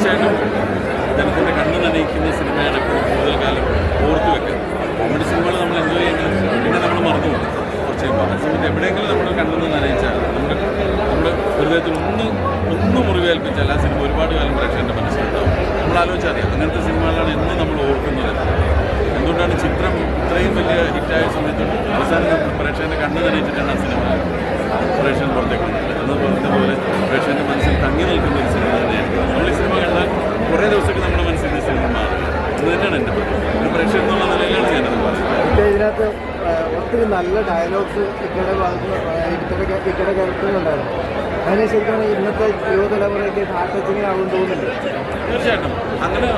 തീർച്ചയായിട്ടും ജനത്തിന്റെ കണ്ണ് നനയിക്കുന്ന സിനിമയാണ് എപ്പോഴും കൂടുതൽ കാലം ഓർത്തു വെക്കുന്നത് കോമഡി സിനിമകൾ നമ്മൾ എൻജോയ് ചെയ്യുന്നത് പിന്നെ നമ്മൾ മറന്നു പോകും. കുറച്ച് കഴിയുമ്പോൾ. ആ സമയത്ത് എവിടെയെങ്കിലും നമ്മൾ കണ്ണെന്ന് നനയിച്ചാൽ നമ്മൾ നമ്മുടെ ഹൃദയത്തിൽ ഒന്ന് ഒന്ന് മുറിവേൽപ്പിച്ചാൽ ആ സിനിമ ഒരുപാട് കാലം പ്രേക്ഷകന്റെ മനസ്സിലുണ്ടാവും. നമ്മൾ ആലോചിച്ചറിയാം അങ്ങനത്തെ സിനിമകളാണ് എന്നും നമ്മൾ ഓർക്കുന്നത്. എന്തുകൊണ്ടാണ് ചിത്രം ഇത്രയും വലിയ ഹിറ്റായ സമയത്ത് അവസാനം പ്രേക്ഷകന്റെ കണ്ണ് നനയിച്ചിട്ടാണ് ആ സിനിമ പ്രേക്ഷകൻ ഇത് തന്നെയാണ് എന്റെ പറയും ഒരു പ്രേക്ഷകൻ എന്നുള്ള നിലയിലാണ് ഞാനത് പറയുന്നത് ഇതിനകത്ത് ഒത്തിരി നല്ല ഡയലോഗ്സ് ഇക്കയുടെ ഭാഗത്ത് ഇക്കയുടെ ക്യാരക്ടറിലുണ്ടായിരുന്നു അതിന് ശരിക്കും ഇന്നത്തെ യുവതലമുറയ്ക്ക് ഹാർട്ട് ടച്ചിങ് തോന്നുന്നുണ്ട് തോന്നുന്നില്ല? തീർച്ചയായിട്ടും. അങ്ങനെ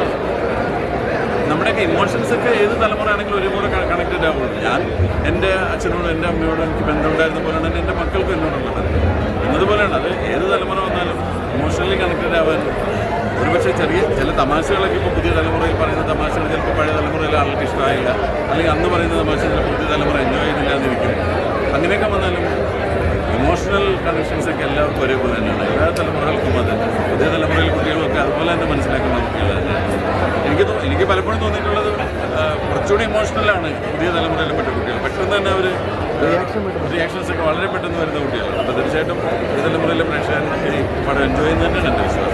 നമ്മുടെയൊക്കെ ഇമോഷൻസ് ഒക്കെ ഏത് തലമുറയാണെങ്കിലും ഒരുപോലെ കണക്റ്റഡ് ആവുള്ളൂ. ഞാൻ എന്റെ അച്ഛനോടും എന്റെ അമ്മയോടും എനിക്ക് ബന്ധമുണ്ടായിരുന്ന പോലെ തന്നെ എന്റെ മക്കൾക്കും എന്നോടുള്ളത് എന്നതുപോലെയാണ് അത് ഏത് തലമുറ വന്നാലും ഇമോഷണലി കണക്റ്റഡ് ആവാൻ ഒരുപക്ഷെ ചെറിയ ചില തമാശകളൊക്കെ ഇപ്പോൾ പുതിയ തലമുറയിൽ പറയുന്ന തമാശകൾ ചിലപ്പോൾ പഴയ തലമുറയിലെ ആൾക്ക് ഇഷ്ടമായില്ല അല്ലെങ്കിൽ അന്ന് പറയുന്ന തമാശ ചിലപ്പോൾ പുതിയ തലമുറ എൻജോയ് ചെയ്തില്ലാതിരിക്കും അങ്ങനെയൊക്കെ വന്നാലും ഇമോഷണൽ കണക്ഷൻസ് ഒക്കെ എല്ലാവർക്കും ഒരേപോലെ തന്നെയാണ്. എല്ലാ തലമുറകൾക്കും അത്. പുതിയ തലമുറയിൽ കുട്ടികളൊക്കെ അതുപോലെ തന്നെ മനസ്സിലാക്കുന്ന കുട്ടികൾ തന്നെയാണ് എനിക്ക് എനിക്ക് പലപ്പോഴും തോന്നിയിട്ടുള്ളത് കുറച്ചുകൂടി ഇമോഷണലാണ് പുതിയ തലമുറയിലെ പെട്ട കുട്ടികൾ. പെട്ടെന്ന് തന്നെ അവർ റിയാക്ഷൻ റിയാക്ഷൻസ് ഒക്കെ വളരെ പെട്ടെന്ന് വരുന്ന കുട്ടികളാണ്. അപ്പോൾ തീർച്ചയായിട്ടും പുതിയ തലമുറയിലെ പ്രേക്ഷകർ ഈ പടം എൻജോയ് ചെയ്യുന്ന തന്നെയാണ് എന്റെ വിശ്വാസം.